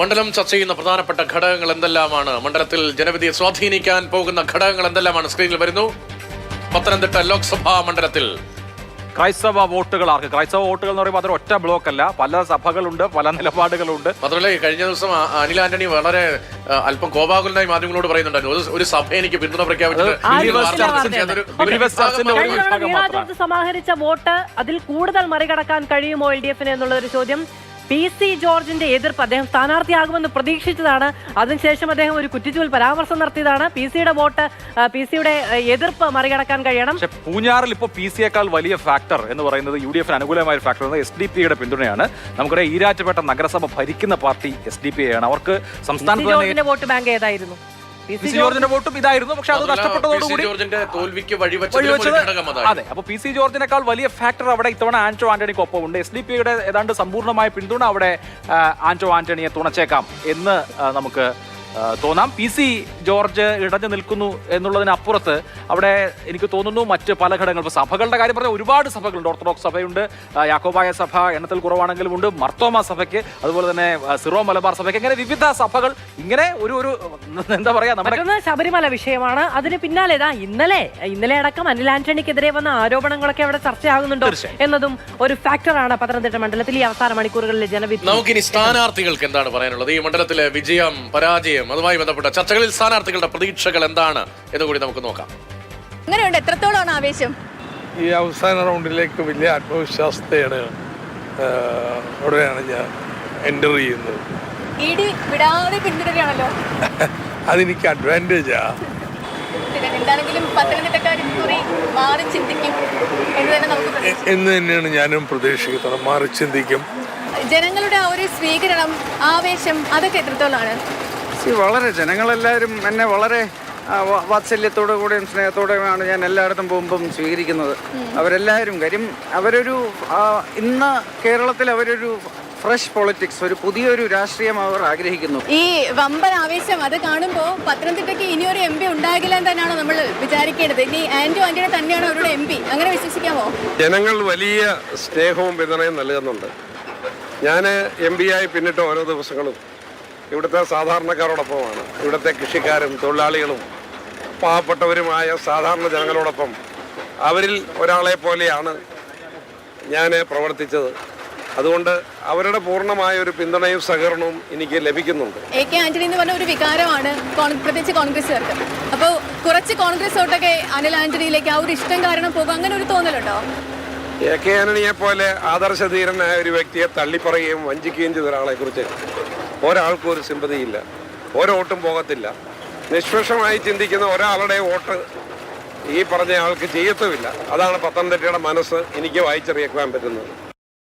മണ്ഡലം ചർച്ച ചെയ്യുന്ന പ്രധാനപ്പെട്ട ഘടകങ്ങൾ എന്തെല്ലാമാണ്? മണ്ഡലത്തിൽ ജനവിധിയെ സ്വാധീനിക്കാൻ പോകുന്ന ഘടകങ്ങൾ എന്തെല്ലാമാണ്? സ്ക്രീനിൽ വരുന്നു. പത്തനംതിട്ട ലോക്സഭാ മണ്ഡലത്തിൽ. ക്രൈസ്തവ വോട്ടുകൾ ആർക്ക്? ക്രൈസ്തവ വോട്ടുകൾ എന്ന് പറയുമ്പോൾ അതൊരു ഒറ്റ ബ്ലോക്ക് അല്ല. പല സഭകളുണ്ട് പല നിലപാടുകളുണ്ട്. മാത്രമല്ല കഴിഞ്ഞ ദിവസം അനിൽ ആന്റണി വളരെ അല്പം കോപാകുലനായി മാധ്യമങ്ങളോട് പറയുന്നുണ്ടായിരുന്നു. ഒരു- സഭ എനിക്ക് പിന്തുണ പ്രഖ്യാപിച്ചത് സമാഹരിച്ച വോട്ട് അതിൽ കൂടുതൽ മറികടക്കാൻ കഴിയുമോ എൽ ഡി എഫിന് എന്നുള്ള ഒരു ചോദ്യം. പി സി ജോർജിന്റെ എതിർപ്പ് അദ്ദേഹം സ്ഥാനാർത്ഥിയാകുമെന്ന് പ്രതീക്ഷിച്ചതാണ്. അതിനുശേഷം അദ്ദേഹം ഒരു കുറ്റിച്ചുവൽ പരാമർശം നടത്തിയതാണ്. പി സിയുടെ വോട്ട് പി സിയുടെ എതിർപ്പ് മറികടക്കാൻ കഴിയണം. പക്ഷെ പൂഞ്ഞാറിൽ ഇപ്പോൾ പി സിയേക്കാൾ വലിയ ഫാക്ടർ എന്ന് പറയുന്നത് യു ഡി എഫിന് അനുകൂലമായ ഒരു ഫാക്ടർ എന്നത് എസ് ഡി പിയുടെ പിന്തുണയാണ്. നമുക്കറിയാം ഈരാറ്റുപേട്ട നഗരസഭ ഭരിക്കുന്ന പാർട്ടി എസ് ഡി പി ആണ്. അവർക്ക് സംസ്ഥാനത്ത് വോട്ട് ബാങ്ക് ഏതായിരുന്നു? സി ജോർജിന്റെ വോട്ടും ഇതായിരുന്നു പക്ഷെ അത്. നഷ്ടപ്പെട്ടതോടുകൂടി ജോർജിന്റെ തോൽവിക്ക് വഴിവെച്ചത് അതെ അപ്പൊ പി സി ജോർജിനേക്കാൾ വലിയ ഫാക്ടർ അവിടെ ഇത്തവണ ആന്റോ ആന്റണിക്ക് ഒപ്പമുണ്ട് എസ് ഡി പിയുടെ ഏതാണ്ട് സമ്പൂർണമായ പിന്തുണ അവിടെ ആന്റോ ആന്റണിയെ തുണച്ചേക്കാം എന്ന് നമുക്ക് തോന്നാം. പി സി ജോർജ് ഇടഞ്ഞു നിൽക്കുന്നു എന്നുള്ളതിനപ്പുറത്ത് അവിടെ എനിക്ക് തോന്നുന്നു മറ്റ് പല ഘടകങ്ങൾ. ഇപ്പോൾ സഭകളുടെ കാര്യം പറഞ്ഞാൽ ഒരുപാട് സഭകളുണ്ട്. ഓർത്തഡോക്സ് സഭയുണ്ട് യാക്കോബായ സഭ എണ്ണത്തിൽ കുറവാണെങ്കിലും ഉണ്ട് മർത്തോമ സഭയ്ക്ക് അതുപോലെ തന്നെ സിറോ മലബാർ സഭയ്ക്ക് ഇങ്ങനെ വിവിധ സഭകൾ ഇങ്ങനെ ഒരു ഒരു എന്താ പറയാ നമ്മുടെ ശബരിമല വിഷയമാണ്. അതിന് പിന്നാലെ ഇതാ ഇന്നലെ ഇന്നലെ അടക്കം അനിൽ ആന്റണിക്കെതിരെ വന്ന ആരോപണങ്ങളൊക്കെ അവിടെ ചർച്ചയാകുന്നുണ്ടോ എന്നതും ഒരു ഫാക്ടറാണ് പത്തനംതിട്ട മണ്ഡലത്തിൽ ഈ അവസാന മണിക്കൂറുകളിലെ ജനവിധി. നമുക്കിനി സ്ഥാനാർത്ഥികൾക്ക് എന്താണ് പറയാനുള്ളത്? ഈ മണ്ഡലത്തിലെ വിജയം പരാജയം അതുമായി ബന്ധപ്പെട്ട ചർച്ചകളിൽ സ്ഥാനാർത്ഥികളുടെ പ്രതീക്ഷകൾ എന്താണ് എന്ന് കൂടി നമുക്ക് നോക്കാം. അങ്ങനെയുണ്ട് എത്രത്തോളമാണ് ആവേശം? ഈ അവസാന റൗണ്ടിലേക്ക് വലിയ ആത്മവിശ്വാസത്തെയാണ് അവിടെയാണ് ഞാൻ എന്റർ ചെയ്യുന്നത്. ഇടി വിടാതെ പിന്തുടരുകയാണല്ലോ. അതെനിക്ക് അഡ്വാന്റേജാ എന്താണെങ്കിലും പത്തനംതിട്ടക്കാർ മാറി ചിന്തിക്കും എന്ന് തന്നെ നമുക്ക് എന്ന് തന്നെയാണ് ഞാനും പ്രതീക്ഷിക്കുന്നത്. മാറി ചിന്തിക്കും. ജനങ്ങളുടെ ആ ഒരു സ്വീകരണം ആവേശം അതൊക്കെ എത്രത്തോളമാണ്? വളരെ ജനങ്ങളെല്ലാവരും എന്നെ വളരെ വാത്സല്യത്തോടു കൂടെയും സ്നേഹത്തോടെയുമാണ് ഞാൻ എല്ലായിടത്തും പോകുമ്പം സ്വീകരിക്കുന്നത്. അവരെല്ലാവരും കാര്യം അവരൊരു ആ, ഇന്ന് കേരളത്തിൽ അവരൊരു ഫ്രഷ് പൊളിറ്റിക്സ് ഒരു പുതിയൊരു രാഷ്ട്രീയം അവർ ആഗ്രഹിക്കുന്നു. ഈ വമ്പൻ ആവേശം അത് കാണുമ്പോൾ പത്തനംതിട്ടയ്ക്ക് ഇനിയൊരു എം പി ഉണ്ടാകില്ല തന്നെയാണ് നമ്മൾ വിചാരിക്കേണ്ടത്? ഇനി ആന്റോ ആന്റണി തന്നെയാണ് അവരുടെ എം പി? അങ്ങനെ വിശ്വസിക്കാമോ? ജനങ്ങൾ വലിയ സ്നേഹവും പിന്തുണയും നൽകുന്നുണ്ട്. ഞാൻ എം പി ആയി പിന്നിട്ട് ഓരോ ദിവസങ്ങളും ഇവിടുത്തെ സാധാരണക്കാരോടൊപ്പമാണ്. ഇവിടുത്തെ കൃഷിക്കാരും തൊഴിലാളികളും പാവപ്പെട്ടവരുമായ സാധാരണ ജനങ്ങളോടൊപ്പം അവരിൽ ഒരാളെ പോലെയാണ് ഞാൻ പ്രവർത്തിച്ചത്. അതുകൊണ്ട് അവരുടെ പൂർണമായ ഒരു പിന്തുണയും സഹകരണവും എനിക്ക് ലഭിക്കുന്നുണ്ട്. എ കെ ആന്റണി എന്ന് പറഞ്ഞ ഒരു വികാരമാണ് പ്രത്യേകിച്ച് കോൺഗ്രസ്സുകാർക്ക്. അപ്പോൾ കുറച്ച് കോൺഗ്രസ് വോട്ടൊക്കെ അനിൽ ആന്റണിയിലേക്ക് ആ ഒരു ഇഷ്ടം കാരണം പോകും. അങ്ങനെ ഒരു തോന്നലുണ്ടോ? എ കെ ആന്റണിയെ പോലെ ആദർശധീരനായ ഒരു വ്യക്തിയെ തള്ളിപ്പറയുകയും വഞ്ചിക്കുകയും ചെയ്ത ഒരാളെ കുറിച്ച് ഒരാൾക്കും ഒരു സിമ്പതിയില്ല. ഒരോട്ടും പോകത്തില്ല. നിഷ്പക്ഷമായി ചിന്തിക്കുന്ന ഒരാളുടെ വോട്ട് ഈ പറഞ്ഞ ആൾക്ക് ചെയ്യത്തുമില്ല. അതാണ് പത്തനംതിട്ടയുടെ മനസ്സ് എനിക്ക് വായിച്ചറിയിക്കാൻ പറ്റുന്നത്.